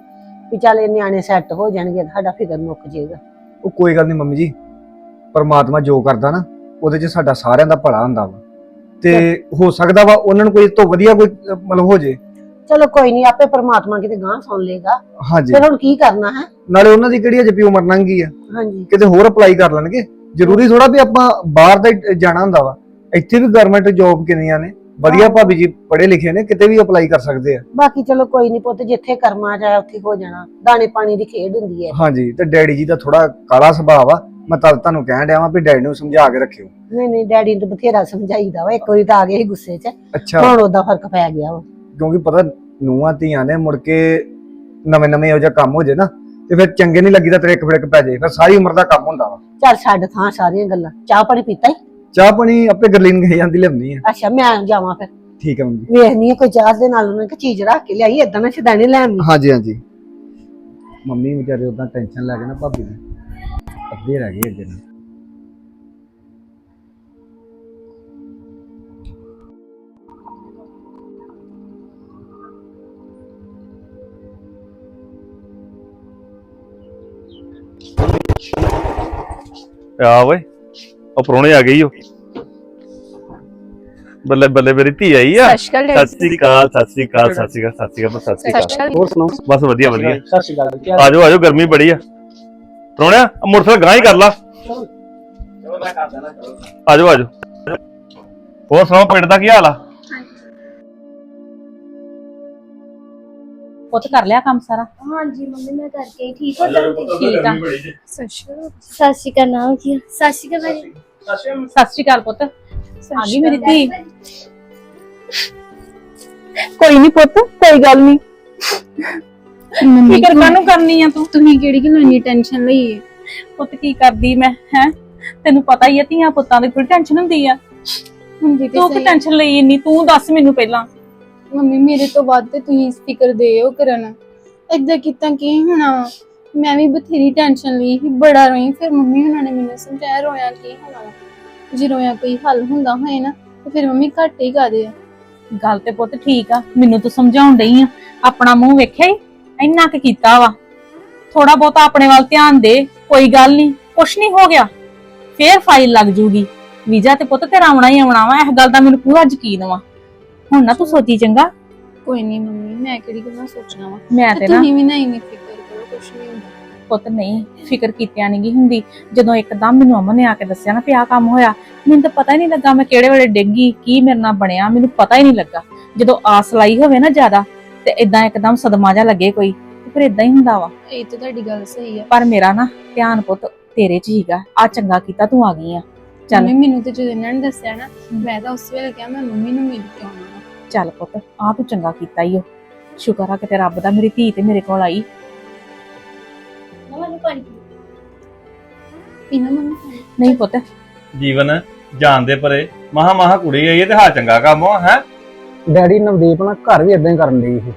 ਵੀ ਚੱਲ ਇਹ ਨਿਆਣੇ ਸੈੱਟ ਹੋ ਜਾਣਗੇ ਸਾਡਾ ਫਿਕਰ ਮੁੱਕ ਜਾਏਗਾ ਉਹ ਕੋਈ ਗੱਲ ਨਹੀਂ ਮੰਮੀ ਜੀ। ਪਰਮਾਤਮਾ ਜੋ ਕਰਦਾ ਨਾ ਉਹਦੇ 'ਚ ਸਾਡਾ ਸਾਰਿਆਂ ਦਾ ਭਲਾ ਹੁੰਦਾ ਵਾ। ਤੇ ਹੋ ਸਕਦਾ ਵਾ ਉਹਨਾਂ ਨੂੰ ਕੋਈ ਇਸ ਤੋਂ ਵਧੀਆ ਕੋਈ ਅਹ, ਮਤਲਬ ਹੋ ਜੇ। ਚਲੋ ਕੋਈ ਨਹੀਂ ਆਪੇ ਪਰਮਾਤਮਾ ਕਿਤੇ ਗਾਂ ਸੁਣ ਲੇਗਾ ਹਾਂਜੀ। ਫਿਰ ਹੁਣ ਕੀ ਕਰਨਾ ਹੈ? ਨਾਲੇ ਉਹਨਾਂ ਦੀ ਕਿਹੜੀ ਅਜੇ ਵੀ ਉਮਰ ਲੰਘੀ ਆ। ਹਾਂਜੀ। ਕਿਤੇ ਹੋਰ ਅਪਲਾਈ ਕਰ ਲੈਣਗੇ। ਜ਼ਰੂਰੀ ਥੋੜਾ ਵੀ ਆਪਾਂ ਬਾਹਰ ਦਾ ਹੀ ਜਾਣਾ ਹੁੰਦਾ ਵਾ। ਇੱਥੇ ਵੀ ਗਵਰਨਮੈਂਟ ਜੌਬ ਕਿੰਨੀਆਂ ਨੇ? ਵਧੀਆ ਭਾਬੀ ਜੀ ਪੜ੍ਹੇ ਲਿਖੇ ਨੇ ਕਿਤੇ ਵੀ ਅਪਲਾਈ ਕਰ ਸਕਦੇ ਆ। ਬਾਕੀ ਚਲੋ ਕੋਈ ਨਹੀਂ ਪੁੱਤ ਜਿੱਥੇ ਕਰਮਾ ਜਾਏ ਉੱਥੇ ਹੋ ਜਾਣਾ ਦਾਣੇ ਪਾਣੀ ਦੀ ਖੇਡ ਹੁੰਦੀ ਹੈ। ਹਾਂਜੀ ਤੇ ਡੈਡੀ ਜੀ ਦਾ ਥੋੜਾ ਕਾਲਾ ਸੁਭਾਅ ਆ ਮੈਂ ਤਾਂ ਤੁਹਾਨੂੰ ਕਹਿਣ ਡਿਆ ਵਾਂ ਵੀ ਡੈਡੀ ਨੂੰ ਸਮਝਾ ਕੇ ਰੱਖਿਓ। ਨਹੀਂ ਨਹੀਂ ਡੈਡੀ ਨੂੰ ਤਾਂ ਬਥੇਰਾ ਸਮਝਾਈਦਾ ਵਾ ਇੱਕ ਵਾਰੀ ਤਾਂ ਆ ਗਏ ਸੀ ਗੁੱਸੇ 'ਚ। ਅੱਛਾ। ਹੁਣ ਉਹਦਾ ਫ਼ਰਕ ਪੈ ਗਿਆ ਵਾ। ਕਿਉਂਕਿ ਪਤਾ ਨੂੰਹਾਂ ਧੀਆਂ ਨੇ ਮੁੜ ਕੇ ਨਵੇਂ ਨਵੇਂ ਇਹੋ ਜਿਹਾ ਕੰਮ ਹੋ ਜੇ ਨਾ ਤੇ ਫਿਰ ਚੰਗੇ ਨਹੀਂ ਲੱਗੀਦਾ ਤੇਰੇ ਇੱਕ ਫੜਕ ਪੈ ਜਾਏ ਫਿਰ ਸਾਰੀ ਉਮਰ ਦਾ ਕੰਮ ਹੁੰਦਾ ਵਾ। ਚੱਲ ਛੱਡ ਥਾਂ ਸਾਰੀਆਂ ਗੱਲਾਂ। ਚਾਹ ਪਾਣੀ ਪੀਤਾ ਹੀ ਚਾਹ ਪਾਣੀ ਆਪੇ ਗਰਲੀਨ ਕਹੀ ਜਾਂਦੀ ਲਿਆਉਂਦੀ ਆ। ਅੱਛਾ ਮੈਂ ਜਾਵਾਂ ਫਿਰ। ਠੀਕ ਹੈ ਮੰਮੀ। ਜੀ ਵੇਖਨੀ ਆ ਕੋਈ ਚਾਹ ਦੇ ਨਾਲ ਉਹਨਾਂ ਨੇ ਚੀਜ਼ ਰੱਖ ਕੇ ਲਿਆਈ ਏਦਾਂ ਨਾ ਛਦਾਣੇ ਲੈ ਆਵੀਂ। ਹਾਂਜੀ ਹਾਂਜੀ। ਮੰਮੀ ਵਿਚਾਰੇ ਉਦਾਂ ਟੈਨਸ਼ਨ ਲੈ ਕੇ ਨਾ ਭਾਬੀ ਦੀ। ਅੱਧੇ ਰਹਿ ਗਏ ਅੱਗੇ ਨਾਲ। ਆ ਓਏ ਉਹ ਪਰੋਣੇ ਆ ਗਈ ਓ। ਬੱਲੇ ਬੱਲੇ ਮੇਰੀ ਧੀ ਆਈ ਆ। ਸਸ਼ਕਲ ਸਤਿ ਸ੍ਰੀ ਅਕਾਲ ਸਤਿ ਸ੍ਰੀ ਅਕਾਲ ਸਤਿ ਸ੍ਰੀ ਅਕਾਲ ਸਤਿ ਸ੍ਰੀ ਅਕਾਲ ਸਤਿ ਸ੍ਰੀ ਅਕਾਲ। ਹੋਰ ਸੁਣਾਓ? ਬਸ ਵਧੀਆ ਵਧੀਆ। ਸਤਿ ਸ਼੍ਰੀ ਅਕਾਲ ਆਜੋ ਆਜੋ ਗਰਮੀ ਬੜੀ ਆ। ਪਰੋਣਿਆ ਮੋਟਰਸਾਈਕਲ ਗਾਂ ਹੀ ਕਰ ਲਾ। ਆਜੋ ਆਜੋ। ਹੋਰ ਸੁਣਾਓ ਪਿੰਡ ਦਾ ਕੀ ਹਾਲ ਆ? ਪੁੱਤ ਕਰ ਲਿਆ ਕੰਮ ਸਾਰਾ? ਹਾਂਜੀ ਮੰਮੀ ਮੈਂ ਕਰਕੇ ਹੀ ਠੀਕ ਹੋ ਜਾਂਦੀ ਠੀਕ ਆ। ਸਤਿ ਸ਼੍ਰੀ ਅਕਾਲ। ਨਾਮ ਕੀ ਆ? ਸਤਿ ਸ਼੍ਰੀ ਅਕਾਲ ਭਾਜੀ। ਸਤਿ ਸ਼੍ਰੀ ਅਕਾਲ ਪੁੱਤ। ਆ ਗਈ ਮੇਰੀ ਧੀ। ਕੋਈ ਨਹੀਂ ਪੁੱਤ ਕੋਈ ਗੱਲ ਨਹੀਂ। ਫਿਕਰ ਕਾਹਨੂੰ ਕਰਨੀ ਆ ਤੂੰ? ਤੁਸੀਂ ਕਿਹੜੀ ਕਿਲੋ ਇੰਨੀ ਟੈਨਸ਼ਨ ਲਈ ਹੈ ਪੁੱਤ ਕੀ ਕਰਦੀ ਮੈਂ ਹੈ? ਤੈਨੂੰ ਪਤਾ ਹੀ ਆ ਧੀਆਂ ਪੁੱਤਾਂ ਦੀ ਥੋੜੀ ਟੈਨਸ਼ਨ ਹੁੰਦੀ ਆ। ਹੁੰਦੀ ਤੇ ਤੂੰ ਕਿ ਸਹੀ ਟੈਨਸ਼ਨ ਲਈ ਇੰਨੀ? ਤੂੰ ਦੱਸ ਮੈਨੂੰ ਪਹਿਲਾਂ। ਮੰਮੀ ਮੇਰੇ ਤੋਂ ਵੱਧ ਤੇ ਤੁਸੀਂ ਫਿਕਰ ਦੇ ਹੋ ਕਰਨ। ਏਦਾਂ ਕੀਤਾ ਕੀ ਹੋਣਾ? ਵਾ? ਮੈਂ ਵੀ ਬਥੇਰੀ ਟੈਨਸ਼ਨ ਲਈ ਸੀ ਬੜਾ ਰੋਈ। ਫਿਰ ਮੰਮੀ ਉਹਨਾਂ ਨੇ ਮੈਨੂੰ ਸਮਝਾਇਆ ਰੋਇਆ ਕੀ ਹੋਣਾ? ਵਾ। ਜੇ ਰੋਇਆ ਕੋਈ ਹੱਲ ਹੁੰਦਾ ਹੋਏ ਨਾ ਤੇ ਫਿਰ ਮੰਮੀ ਘੱਟ ਹੀ ਕਰਦੇ ਆ? ਗੱਲ ਤੇ ਪੁੱਤ ਠੀਕ ਆ ਮੈਨੂੰ ਤੂੰ ਸਮਝਾਉਣ ਡਈ ਆ। ਆਪਣਾ ਮੂੰਹ ਵੇਖਿਆ ਹੀ ਇੰਨਾ ਕੁ ਕੀਤਾ ਵਾ। ਥੋੜਾ ਬਹੁਤਾ ਆਪਣੇ ਵੱਲ ਧਿਆਨ ਦੇ ਕੋਈ ਗੱਲ ਨਹੀਂ ਕੁਛ ਨਹੀਂ ਹੋ ਗਿਆ। ਫੇਰ ਫਾਈਲ ਲੱਗ ਜੂਗੀ। ਵੀਜ਼ਾ ਤੇ ਪੁੱਤ ਤੇਰਾ ਆਉਣਾ ਹੀ ਆਉਣਾ ਵਾ ਇਸ ਗੱਲ ਦਾ ਮੈਨੂੰ ਪੂਰਾ ਯਕੀਨ ਵਾ। ਹੁਣ ਨਾ ਤੂੰ ਸੋਚੀ ਚੰਗਾ। ਕੋਈ ਨਹੀਂ ਮੰਮੀ ਮੈਂ ਕਿਹੜੀ ਗੱਲਾਂ ਸੋਚਣਾ ਵਾ? ਮੈਂ ਤੇ ਨਾ ਤੁਸੀਂ ਵੀ ਨਾ ਇੰਨੀ ਫਿਕਰ ਕਰੋ ਕੁਛ ਨਹੀਂ ਹੁੰਦਾ। ਪੁੱਤ ਨਹੀਂ ਫਿਕਰ ਕੀਤਿਆਂ ਨਹੀਂ ਗਈ ਹੁੰਦੀ। ਜਦੋਂ ਇੱਕਦਮ ਮੈਨੂੰ ਅਮਨ ਨੇ ਆ ਕੇ ਦੱਸਿਆ ਨਾ ਪਿਆ ਕੰਮ ਹੋਇਆ ਮੈਨੂੰ ਤਾਂ ਪਤਾ ਹੀ ਨਹੀਂ ਲੱਗਾ ਮੈਂ ਕਿਹੜੇ ਵੇਲੇ ਡਿੱਗੀ ਕੀ ਮੇਰੇ ਨਾਲ ਬਣਿਆ ਮੈਨੂੰ ਪਤਾ ਹੀ ਨਹੀਂ ਲੱਗਾ। ਜਦੋਂ ਆਸ ਲਾਈ ਹੋਵੇ ਨਾ ਜ਼ਿਆਦਾ ਤੇ ਇਦਾਂ ਇੱਕਦਮ ਸਦਮਾ ਜਾ ਲੱਗੇ ਕੋਈ ਤੇ ਫਿਰ ਇਦਾਂ ਹੀ ਹੁੰਦਾ ਵਾ। ਇਹ ਤਾਂ ਤੁਹਾਡੀ ਗੱਲ ਸਹੀ ਆ। ਪਰ ਮੇਰਾ ਨਾ ਧਿਆਨ ਪੁੱਤ ਤੇਰੇ 'ਚ ਹੀਗਾ ਆ ਚੰਗਾ ਕੀਤਾ ਤੂੰ ਆ ਗਈ ਆ। ਚੱਲ। ਮੰਮੀ ਮੈਨੂੰ ਤੇ ਜਦੋਂ ਇਹਨਾਂ ਨੇ ਦੱਸਿਆ ਨਾ ਮੈਂ ਤਾਂ ਉਸ ਵੇਲੇ ਕਿਹਾ ਮੈਂ ਮੰਮੀ ਨੂੰ ਮਿਲ ਕੇ ਆਉਣਾ। ਚੱਲ ਪੁੱਤ ਆ ਤੂੰ ਚੰਗਾ ਕੀਤਾ ਈ ਓ। ਸ਼ੁਕਰ ਆ ਕਿ ਤੇ ਰੱਬ ਦਾ ਮੇਰੀ ਧੀ ਤੇ ਮੇਰੇ ਕੋਲ ਆਈ। ਮਮਾ ਨੂੰ ਪਾਣੀ ਪੀਣਾ ਮੰਮੀ ਨਹੀਂ ਪੁੱਤ। ਜੀਵਨ ਜਾਣਦੇ ਪਰੇ ਮਹਾ ਮਹਾ ਕੁੜੀ ਆਈ ਹੈ ਤੇ ਹਾਂ ਚੰਗਾ ਕੰਮ ਆ ਹੈ? ਡੈਡੀ ਨਵਦੀਪ ਨਾ ਘਰ ਵੀ ਇਦਾਂ ਹੀ ਕਰਨ ਲਈ ਸੀ।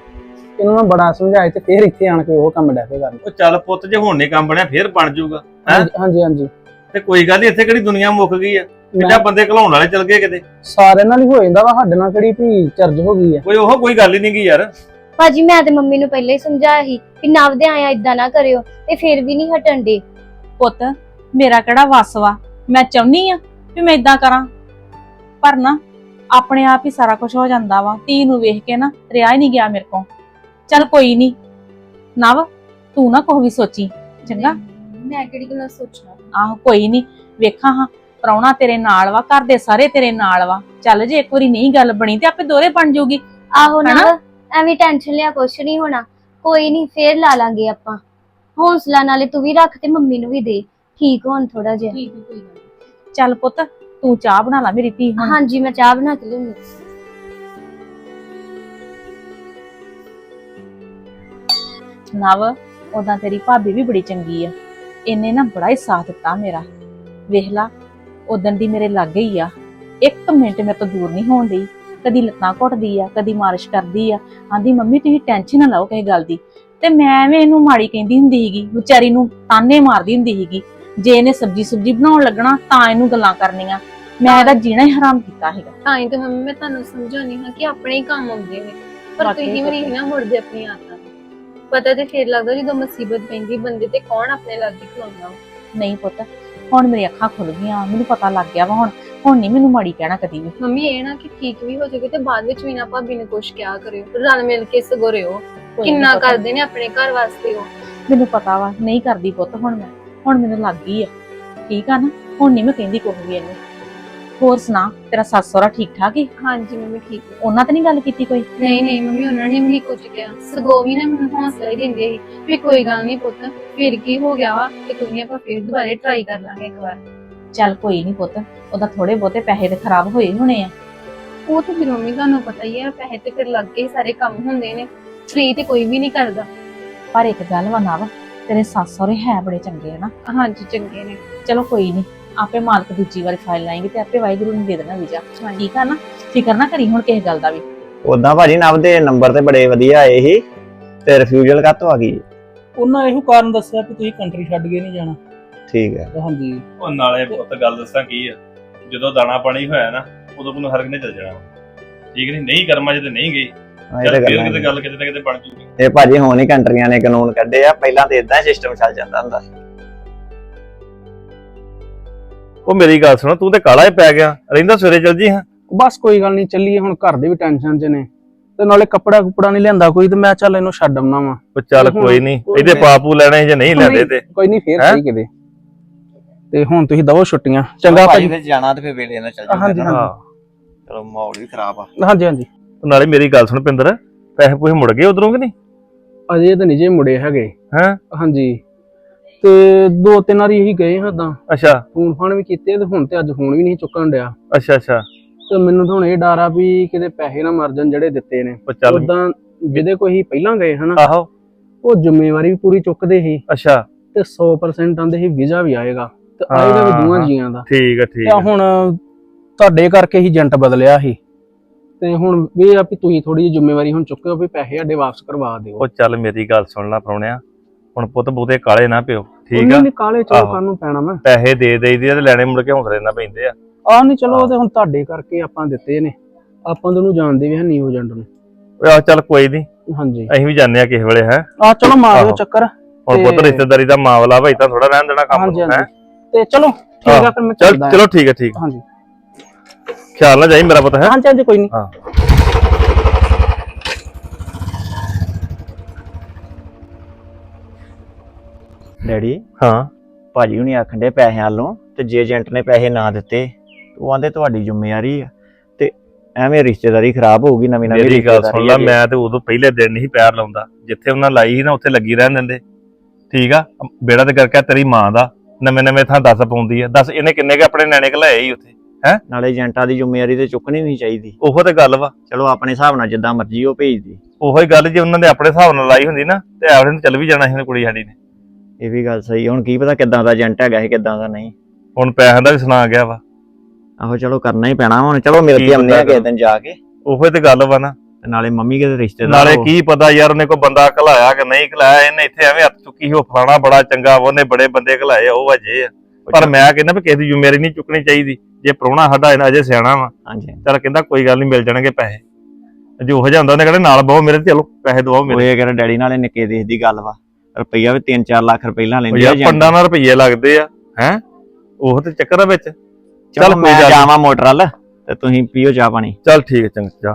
ਇਹਨੂੰ ਮੈਂ ਬੜਾ ਸਮਝਾਇਆ ਤੇ ਫੇਰ ਇੱਥੇ ਆਣ ਕੇ ਉਹ ਕੰਮ ਡੈ ਪਏ ਕਰਨ। ਉਹ ਚੱਲ ਪੁੱਤ ਜੇ ਹੁਣ ਨਹੀਂ ਕੰਮ ਬਣਿਆ ਫੇਰ ਬਣ ਜਾਊਗਾ ਹੈਂ? ਹਾਂਜੀ- ਹਾਂਜੀ ਹਾਂਜੀ। ਤੇ ਕੋਈ ਗੱਲ ਨਹੀਂ ਇੱਥੇ ਕਿਹੜੀ ਦੁਨੀਆ ਮੁੱਕ ਗਈ ਆ? ਕਿਹੜਾ ਬੰਦੇ ਘਲਾਉਣ ਵਾਲੇ ਚਲ ਗਏ ਕਿਤੇ? ਸਾਰਿਆਂ ਨਾਲ ਹੀ ਹੋ ਜਾਂਦਾ ਵਾ ਸਾਡੇ ਨਾਲ ਕਿਹੜੀ ਵੀ ਚਰਜ ਹੋ ਗਈ ਆ। ਕੋਈ ਉਹ ਕੋਈ ਗੱਲ ਹੀ ਨਹੀਂ ਗਈ ਯਾਰ। ਭਾਜੀ ਮੈਂ ਤੇ ਮੰਮੀ ਨੂੰ ਪਹਿਲਾਂ ਹੀ ਸਮਝਾਇਆ ਸੀ ਕਿ ਨਵ ਦੇ ਆਇਆ ਇਦਾਂ ਨਾ ਕਰਿਓ ਤੇ ਫਿਰ ਵੀ ਨਹੀਂ ਹਟਣ ਦੇ ਪੁੱਤ ਮੇਰਾ ਕਿਹੜਾ ਵੱਸ ਵਾ? ਮੈਂ ਚਾਹੁੰਨੀ ਆ ਵੀ ਮੈਂ ਇਦਾਂ ਕਰਾਂ। ਪਰ ਨਾ ਆਪਣੇ ਆਪ ਹੀ ਸਾਰਾ ਕੁਝ ਹੋ ਜਾਂਦਾ ਵਾ। ਧੀ ਨੂੰ ਵੇਖ ਕੇ ਨਾ ਰਿਆ ਹੀ ਨਹੀਂ ਗਿਆ ਮੇਰੇ ਕੋਲ। ਚੱਲ ਕੋਈ ਨਹੀਂ। ਨਵ ਤੂੰ ਨਾ ਕੋਈ ਵੀ ਸੋਚੀ ਚੰਗਾ? ਮੈਂ ਕਿਹੜੀ ਗੱਲਾਂ ਸੋਚਣਾ? ਆਹੋ ਕੋਈ ਨਹੀਂ। ਵੇਖਾਂ ਹਾਂ ਪ੍ਰਾਹੁਣਾ ਤੇਰੇ ਨਾਲ ਵਾ ਘਰ ਦੇ ਸਾਰੇ ਤੇਰੇ ਨਾਲ ਵਾ। ਚੱਲ ਜੇ ਇੱਕ ਵਾਰੀ ਨਹੀਂ ਗੱਲ ਬਣੀ ਤੇ ਆਪੇ ਦੋਰੇ ਬਣ ਜਾਊਗੀ ਆਹੋ ਨਾ ਹਨਾ? ਐਵੇਂ ਟੈਨਸ਼ਨ ਲਿਆ ਕੁਛ ਨਹੀਂ ਹੋਣਾ। ਕੋਈ ਨਹੀਂ ਫੇਰ ਲਾ ਲਾਂਗੇ ਆਪਾਂ। ਹੌਸਲਾ ਨਾਲੇ ਤੂੰ ਵੀ ਰੱਖ ਤੇ ਮੰਮੀ ਨੂੰ ਵੀ ਦੇ। ਠੀਕ ਹੋਣ ਥੋੜਾ ਜਿਹਾ। ਚੱਲ ਪੁੱਤ ਤੂੰ ਚਾਹ ਬਣਾ ਲਾ ਮੇਰੀ ਧੀ ਹੁਣ। ਹਾਂਜੀ ਮੈਂ ਚਾਹ ਬਣਾ ਕੇ ਲਿਆਉਂਦੀ ਨਵ ਉਦਾਂ ਤੇਰੀ ਭਾਬੀ ਵੀ ਬੜੀ ਚੰਗੀ ਆ। ਇਹਨੇ ਨਾ ਬੜਾ ਹੀ ਸਾਥ ਦਿੱਤਾ ਮੇਰਾ। ਵੇਖ ਲਾ ਉਦਣ ਦੀ ਮੇਰੇ ਲਾਗੇ ਹੀ ਆ। ਇੱਕ ਮਿੰਟ ਮੇਰੇ ਤੋਂ ਦੂਰ ਨਹੀਂ ਹੋਣ ਡਈ। ਕਦੀ ਲੱਤਾਂ ਘੁੱਟਦੀ ਆ ਕਦੀ ਮਾਰਿਸ਼ ਕਰਦੀ ਆ। ਆਂਦੀ ਮੰਮੀ ਤੁਸੀਂ ਟੈਨਸ਼ਨ ਨਾ ਲਓ ਕਿਸੇ ਗੱਲ ਦੀ। ਤੇ ਮੈਂ ਐਵੇਂ ਇਹਨੂੰ ਮਾੜੀ ਕਹਿੰਦੀ ਹੁੰਦੀ ਸੀਗੀ ਵਿਚਾਰੀ ਨੂੰ ਤਾਨੇ ਮਾਰਦੀ ਹੁੰਦੀ ਸੀਗੀ। ਜੇ ਇਹਨੇ ਸਬਜੀ ਸੁਬਜੀ ਬਣਾਉਣ ਲੱਗਣਾ ਤਾਂ ਇਹਨੂੰ ਗੱਲਾਂ ਕਰਨੀਆਂ। ਮੈਂ ਇਹਦਾ ਜੀਣਾ ਹੀ ਹਰਾਮ ਕੀਤਾ ਹੈਗਾ ਤਾਂ ਹੀ ਤਾਂ ਮੰਮੀ ਮੈਂ ਤੁਹਾਨੂੰ ਸਮਝਾਉਣੀ ਹਾਂ ਕਿ ਆਪਣੇ ਹੀ ਕੰਮ ਆਉਂਦੇ ਨੇ। ਪਰ ਵਾਕਈ ਤੁਸੀਂ ਵੀ ਨਹੀਂ ਨਾ ਮੁੜਦੇ ਆਪਣੀ ਆਦਤਾਂ ਤੋਂ। ਪਤਾ ਤੇ ਫੇਰ ਲੱਗਦਾ ਜਦੋਂ ਮੁਸੀਬਤ ਪੈਂਦੀ ਬੰਦੇ ਤੇ ਕੌਣ ਆਪਣੇ ਲਾਗੇ ਖਲੋਂਦਾ ਵਾ। ਨਹੀਂ ਪੁੱਤ ਹੁਣ ਮੇਰੀ ਅੱਖਾਂ ਖੁੱਲ ਗਈਆਂ ਮੈਨੂੰ ਪਤਾ ਲੱਗ ਗਿਆ ਵਾ ਹੁਣ। ਹੁਣ ਨਹੀਂ ਮੈਨੂੰ ਮਾੜੀ ਕਹਿਣਾ ਕਦੀ ਵੀ। ਮੰਮੀ ਇਹ ਨਾ ਕਿ ਠੀਕ ਵੀ ਹੋ ਜਾਵੇ ਤੇ ਬਾਅਦ ਵਿੱਚ ਵੀ ਨਾ ਭਾਬੀ ਨੂੰ ਕੁਛ ਕਿਹਾ ਕਰਿਓ। ਰਲ ਮਿਲ ਕੇ ਸਗੋ ਰਿਓ। ਕੋਈ ਨੀ ਕਿੰਨਾ ਪਤਾ। ਕਰਦੇ ਨੇ ਆਪਣੇ ਘਰ ਵਾਸਤੇ ਉਹ? ਮੈਨੂੰ ਪਤਾ ਵਾ ਨਹੀਂ ਕਰਦੀ ਪੁੱਤ ਹੁਣ ਮੈਂ। ਹੁਣ ਮੈਨੂੰ ਲੱਗ ਗਈ ਆ। ਠੀਕ ਆ ਨਾ? ਹੁਣ ਨਹੀਂ ਮੈਂ ਕਹਿੰਦੀ ਕੁਝ ਵੀ ਇਹਨੂੰ। ਹੋਰ ਸੁਣਾ ਤੇਰਾ ਸੱਸ ਸਹੁਰਾ ਠੀਕ ਠਾਕ ਹੀ ਹਾਂਜੀ ਮੰਮੀ ਠੀਕ ਹੈ ਉਹਨਾਂ ਤੇ ਨਹੀਂ ਗੱਲ ਕੀਤੀ ਕੋਈ? ਨਹੀਂ ਨਹੀਂ ਮੰਮੀ ਉਹਨਾਂ ਨੇ ਵੀ ਕੁਝ ਕਿਹਾ। ਸਗੋਂ ਵੀ ਨਾ ਮੈਨੂੰ ਹੌਸਲਾ ਹੀ ਦਿੰਦੇ ਸੀ ਵੀ ਕੋਈ ਗੱਲ ਨਹੀਂ ਪੁੱਤ ਫਿਰ ਕੀ ਹੋ ਗਿਆ ਵਾ? ਤੇ ਕੋਈ ਨਹੀਂ ਆਪਾਂ ਫਿਰ ਦੁਬਾਰੇ ਟਰਾਈ ਕਰ ਲਾਂਗੇ ਇੱਕ ਵਾਰ। ਚੱਲ ਕੋਈ ਨਹੀਂ ਪੁੱਤ ਉਹਦਾ ਥੋੜੇ ਬਹੁਤੇ ਪੈਸੇ ਤੇ ਖਰਾਬ ਹੋਏ ਹੋਣੇ ਆ। ਉਹ ਤਾਂ ਫਿਰ ਮੰਮੀ ਤੁਹਾਨੂੰ ਪਤਾ ਹੀ ਹੈ ਪੈਸੇ ਤੇ ਫਿਰ ਲੱਗ ਕੇ ਸਾਰੇ ਕੰਮ ਹੁੰਦੇ ਨੇ। ਫ੍ਰੀ ਤੇ ਕੋਈ ਵੀ ਨਹੀਂ ਕਰਦਾ। ਪਰ ਇੱਕ ਗੱਲ ਵਾ ਨਾ ਵਾ ਤੇਰੇ ਸੱਸ ਸਹੁਰੇ ਹੈ ਬੜੇ ਚੰਗੇ ਆ ਨਾ। ਹਾਂਜੀ ਚੰਗੇ ਨੇ। ਚਲੋ ਕੋਈ ਨਹੀਂ ਆਪੇ ਮਾਲਕ ਦੂਜੀ ਵਾਰੀ ਫਾਈਲ ਲਾਏਗੀ ਤੇ ਆਪੇ ਵਾਹਿਗੁਰੂ ਨੂੰ ਦੇ ਦੇਣਾ ਵੀਜ਼ਾ। ਠੀਕ ਆ ਨਾ? ਫਿਕਰ ਨਾ ਕਰੀ ਹੁਣ ਕਿਸੇ ਗੱਲ ਦਾ ਵੀ। ਉਦਾਂ ਭਾਜੀ ਨਵ ਦੇ ਨੰਬਰ ਤੇ ਬੜੇ ਵਧੀਆ ਆਏ ਸੀ ਤੇ ਰਿਫਿਊਜ਼ਲ ਕਾਤੋਂ ਆ ਗਈ? ਉਹਨਾਂ ਇਹੋ ਕਾਰਨ ਦੱਸਿਆ ਕਿ ਤੁਸੀਂ ਕੰਟਰੀ ਛੱਡ ਕੇ ਨਹੀਂ ਜਾਣਾ। ਠੀਕ ਹੈ ਹਾਂਜੀ। ਉਹ ਨਾਲੇ ਪੁੱਤ ਗੱਲ ਦੱਸਾਂ ਕੀ ਆ? ਜਦੋਂ ਦਾਣਾ ਪਾਣੀ ਹੋਇਆ ਨਾ ਉਦੋਂ ਮੈਨੂੰ ਹਰ ਕਿਨੇ ਚੱਲ ਜਾਣਾ। ਠੀਕ ਨਹੀਂ ਨਹੀਂ ਕਰਮਾਂ ਤੇ ਨਹੀਂ ਗਈ। ਇਹ ਗੱਲਾਂ ਕਿਤੇ ਨੇ। ਗੱਲ ਕਿਤੇ ਨਾ ਕਿਤੇ ਬਣ ਜੂਗੀ। ਇਹ ਭਾਜੀ ਹੁਣ ਹੀ ਕੰਟਰੀਆਂ ਨੇ ਕਾਨੂੰਨ ਕੱਢੇ ਆ ਪਹਿਲਾਂ ਤੇ ਇਦਾਂ ਸਿਸਟਮ ਚੱਲ ਜਾਂਦਾ ਹੁੰਦਾ ਸੀ। ਉਹ ਮੇਰੀ ਗੱਲ ਸੁਣ ਤੂੰ ਤੇ ਕਾਲਾ ਹੀ ਪੈ ਗਿਆ। ਰਹਿੰਦਾ ਸਵੇਰੇ ਚੱਲ ਜੀ ਹਾਂ। ਬਸ ਕੋਈ ਗੱਲ ਨਹੀਂ ਚੱਲੀਏ ਹੁਣ ਘਰ ਦੇ ਵੀ ਟੈਨਸ਼ਨ 'ਚ ਨੇ। ਤੇ ਨਾਲੇ ਕੱਪੜਾ ਕੁਪੜਾ ਨਹੀਂ ਲਿਆਂਦਾ ਕੋਈ ਤੇ ਮੈਂ ਚੱਲ ਇਹਨੂੰ ਛੱਡ ਆਉਣਾ ਵਾ। ਉਹ ਚੱਲ ਕੋਈ ਨਹੀਂ ਇਹਦੇ ਪਾਪੂ ਲੈਣੇ ਜੇ ਨਹੀਂ ਲੈਦੇ ਤੇ। ਕੋਈ ਨਹੀਂ ਫੇਰ? ਸਹੀ ਕਿਤੇ। ਤੇ ਹੁਣ ਤੁਸੀਂ ਦਵੋ ਛੁੱਟੀਆਂ। ਚੰਗਾ ਭਾਜੀ। ਫਿਰ ਜਾਣਾ ਤੇ ਫਿਰ ਵੇਲੇ ਨਾਲ ਚੱਲ ਹਾਂਜੀ, ਹਾਂ ਚਲੋ ਮਾਹੌਲ ਵੀ ਖਰਾਬ ਆ। ਹਾਂਜੀ ਹਾਂਜੀ। ਨਾਲੇ ਮੇਰੀ ਗੱਲ ਸੁਣ ਪਿੰਦਰ ਪੈਸੇ ਪੂਸੇ ਮੁੜ ਗਏ ਉਧਰੋਂ ਕਿ ਨਹੀਂ? ਅਜੇ ਤਾਂ ਨਿਜੇ ਮੁੜੇ ਹੈਗੇ। ਹੈਂ? ਹਾਂਜੀ। ਤੇ ਦੋ ਤਿੰਨ ਵਾਰੀ ਹੀ ਗਏ ਹਦਾਂ। ਅੱਛਾ। ਫੋਨ ਫਾਨ ਵੀ ਕੀਤੇ ਤੇ ਹੁਣ ਤੇ ਅੱਜ ਫੋਨ ਵੀ ਨਹੀਂ ਚੁੱਕਣ ਡਿਆ। ਅੱਛਾ ਅੱਛਾ। ਤੇ ਮੈਨੂੰ ਤਾਂ ਹੁਣ ਇਹ ਡਰ ਆ ਵੀ ਕਿਤੇ ਪੈਸੇ ਨਾ ਮਰ ਜਾਣ ਜਿਹੜੇ ਦਿੱਤੇ ਨੇ। ਉਹ ਚੱਲ। ਉਦਾਂ ਜਿਹਦੇ ਕੋਈ ਹੀ ਪਹਿਲਾਂ ਗਏ ਹਨਾ ਆਹੋ। ਉਹ ਜ਼ਿੰਮੇਵਾਰੀ ਵੀ ਪੂਰੀ ਚੁੱਕਦੇ ਸੀ। ਅੱਛਾ। ਤੇ 100% ਆਂਦੇ ਸੀ ਵੀਜ਼ਾ ਵੀ ਆਏਗਾ। ਤੇ ਹਾਂ, ਆਏਗਾ ਵੀ ਦੋਵਾਂ ਹਾਂ। ਜੀਆਂ ਦਾ। ਠੀਕ ਆ ਠੀਕ ਤੇ ਆ। ਹੁਣ ਤੁਹਾਡੇ ਕਰਕੇ ਹੀ ਏਜੰਟ ਬਦਲਿਆ ਸੀ। ਤੇ ਹੁਣ ਇਹ ਆ ਵੀ ਤੁਸੀਂ ਥੋੜੀ ਜਿਹੀ ਜ਼ਿੰਮੇਵਾਰੀ ਹੁਣ ਚੁੱਕਿਓ ਵੀ ਪੈਸੇ ਸਾਡੇ ਵਾਪਸ ਕਰਵਾ ਦਿਓ। ਉਹ ਚੱਲ ਮੇਰੀ ਗੱਲ ਸੁਣ ਲੈ ਪਰੋਣਿਆ ਹੁਣ ਪੁੱਤ ਬਹੁਤੇ ਕਾਲੇ ਨਾ ਪਿਓ ਠੀਕ ਆ? ਵੀ ਕਾਲੇ ਚੋਂ ਆਹੋ। ਕਰਨ ਪੈਣਾ ਵਾ ਪੈਸੇ ਦੇ ਦੇਈਦੇ ਆ ਤੇ ਲੈਣੇ ਮੁੜ ਕੇ ਹੌਸਲੇ ਨਾਲ ਪੈਂਦੇ ਆ। ਆਹ ਨਹੀਂ ਚਲੋ ਉਹ ਤੇ ਹੁਣ ਤੁਹਾਡੇ ਕਰਕੇ ਆਪਾਂ ਦਿੱਤੇ ਨੇ। ਆਪਾਂ ਤਾਂ ਉਹਨੂੰ ਜਾਣਦੇ ਵੀ ਹੈ ਨਹੀਂ ਏਜੰਟ ਨੂੰ। ਓਏ ਆਹ ਚੱਲ ਕੋਈ ਨਹੀਂ ਹਾਂਜੀ। ਅਸੀਂ ਵੀ ਜਾਣਦੇ ਆ ਕਿਸੇ ਵੇਲੇ ਹੈ? ਆ ਚਲੋ ਮਾਰ ਦਿਓ ਆਹੋ। ਚੱਕਰ। ਹੁਣ ਪੁੱਤ ਤੇ- ਰਿਸ਼ਤੇਦਾਰੀ ਦਾ ਮਾਮਲਾ ਵਾ ਇਤਾਂ ਥੋੜਾ ਰਹਿਣ ਦੇਣਾ ਕੰਮ ਹਾਂਜੀ ਨੂੰ ਹੈ? ਹਾਂਜੀ ਤੇ ਚਲੋ ਠੀਕ ਆ। ਫਿਰ ਮੈਂ ਚੱਲ ਚੱਲਦਾ। ਚਲੋ ਠੀਕ ਹੈ ਠੀਕ। ਆ। ਹਾਂਜੀ। ਖਿਆਲ ਨਾਲ ਜਾਈ ਮੇਰਾ ਪੁੱਤ ਹੈ? ਹਾਂਜੀ ਹਾਂਜੀ ਕੋਈ ਨਹੀਂ ਹਾਂ। ਡੈਡੀ ਹਾਂ। ਭਾਜੀ ਹੁਣੀ ਆਖਣ ਦੇ ਪੈਸਿਆਂ ਵੱਲੋਂ ਤੇ ਜੇ ਏਜੰਟ ਨੇ ਪੈਸੇ ਨਾ ਦਿੱਤੇ ਉਹ ਆਂਦੇ ਤੁਹਾਡੀ ਜ਼ਿੰਮੇਵਾਰੀ ਆ। ਤੇ ਐਵੇਂ ਰਿਸ਼ਤੇਦਾਰੀ ਖਰਾਬ ਹੋਊਗੀ ਨਵੀਂ ਨਵੀਂ ਮੇਰੀ ਗੱਲ ਸੁਣ ਲੈ। ਮੈਂ ਤੇ ਉਦੋਂ ਪਹਿਲੇ ਦਿਨ ਨਹੀਂ ਪੈਰ ਲਾਉਂਦਾ। ਜਿੱਥੇ ਉਹਨਾਂ ਲਾਈ ਸੀ ਨਾ ਉੱਥੇ ਲੱਗੀ ਰਹਿਣ ਦਿੰਦੇ। ਠੀਕ ਆ? ਬੇੜਾ ਤੇ ਕਰਕੇ ਤੇਰੀ ਮਾਂ ਦਾ ਨਵੇਂ ਨਵੇਂ ਥਾਂ ਦੱਸ ਪਾਉਂਦੀ ਆ। ਦੱਸ ਇਹਨੇ ਕਿੰਨੇ ਕੇ ਆਪਣੇ ਨਿਆਣੇ ਘਲਾਏ ਹੀ ਉੱਥੇ ਨਾਲੇ ਏਜੰਟਾਂ ਦੀ ਜ਼ਿੰਮੇਵਾਰੀ ਤੇ ਚੁੱਕਣੀ ਨਹੀਂ ਚਾਹੀਦੀ। ਉਹੋ ਤੇ ਗੱਲ ਵਾ। ਚਲੋ ਆਪਣੇ ਹਿਸਾਬ ਨਾਲ ਜਿੱਦਾਂ ਮਰਜ਼ੀ ਉਹ ਭੇਜਦੀ ਉਹੋ ਹੀ ਗੱਲ ਜੇ ਉਹਨਾਂ ਦੇ ਆਪਣੇ ਹਿਸਾਬ ਨਾਲ ਲਾਈ ਹੁੰਦੀ ਨਾ ਤੇ ਆਵਰੇ ਨੂੰ ਚੱਲ ਵੀ ਜਾਣਾ ਸੀ ਕੁੜੀ ਸਾਡੀ ਨੇ। ਇਹ ਵੀ ਗੱਲ ਸਹੀ ਹੁਣ ਕੀ ਪਤਾ ਕਿੱਦਾਂ ਦਾ ਏਜੰਟ ਹੈਗਾ ਸੀ ਕਿੱਦਾਂ ਦਾ ਨਹੀਂ। ਹੁਣ ਪੈਸਿਆਂ ਦਾ ਵੀ ਸੁਣਾ ਗਿਆ ਵਾ। ਆਹੋ ਚਲੋ ਕਰਨਾ ਹੀ ਪੈਣਾ ਹੁਣ। ਚਲੋ ਮਿਲ ਕੀ ਆਉਂਦੇ ਆ ਕਿਸੇ ਦਿਨ ਜਾ ਕੇ। ਉਹੋ ਹੀ ਤੇ ਗੱਲ ਵਾ ਨਾ। ਤੇ ਨਾਲੇ ਮੰਮੀ ਕੇ ਰਿਸ਼ਤੇਦਾਰ ਨਾਲੇ ਉਹ- ਕੀ ਪਤਾ ਯਾਰ ਉਹਨੇ ਕੋਈ ਬੰਦਾ ਘਲਾਇਆ ਕਿ ਨਹੀਂ ਘਲਾਇਆ ਇਹਨੇ ਇੱਥੇ ਐਵੇਂ ਹੱਥ ਚੁੱਕੀ ਉਹ ਫਲਾਣਾ ਬੜਾ ਚੰਗਾ ਵਾ, ਉਹਨੇ ਬੜੇ ਬੰਦੇ ਘਲਾਏ ਉਹ ਵਜੇ ਆ। ਪਰ ਮੈਂ ਕਹਿੰਦਾ ਵੀ ਕਿਸੇ ਦੀ ਜ਼ਿੰਮੇਵਾਰੀ ਨਹੀਂ ਚੁੱਕਣੀ ਚਾਹੀਦੀ। ਜੇ ਪ੍ਰਾਹੁਣਾ ਸਾਡਾ ਇਹਨਾਂ ਅਜੇ ਸਿਆਣਾ ਵਾ ਹਾਂਜੀ। ਚੱਲ ਕਹਿੰਦਾ ਕੋਈ ਗੱਲ ਨਹੀਂ ਮਿਲ ਜਾਣਗੇ ਪੈਸੇ। ਜੇ ਉਹ ਜਿਹਾ ਹੁੰਦਾ ਉਹਨੇ ਕਹਿੰਦਾ ਨਾਲ ਬਹੁ ਮੇਰੇ ਤੇ ਚਲੋ ਪੈਸੇ ਦਵਾਓ ਉਹ ਮੇਰੇ ਇਹ ਕਿਹੜਾ ਡੈਡੀ ਨਾਲੇ ਨਿੱਕੇ ਦੇਸ਼ ਦੀ ਗੱਲ ਵਾ। ਰੁਪਈਆ ਵੀ 3-4 ਲੱਖ ਰੁਪਏ ਉਹ ਲੈਂਦੇ ਯਾਰ ਏਜੰਟ। ਪੰਡਾਂ ਨਾਲ ਰੁਪਈਏ ਲੱਗਦੇ ਆ ਹੈ ਉਹ ਤੇ ਚੱਕਰ ਆ ਵਿੱਚ ਚਲ ਮੈਂ। ਜਾਵਾਂ ਮੋਟਰ ਵੱਲ ਤੇ ਤੁਸੀਂ ਪੀਓ ਚਾਹ ਪਾਣੀ ਚੱਲ ਠੀਕ ਹੈ ਚੰਗਾ ਜਾ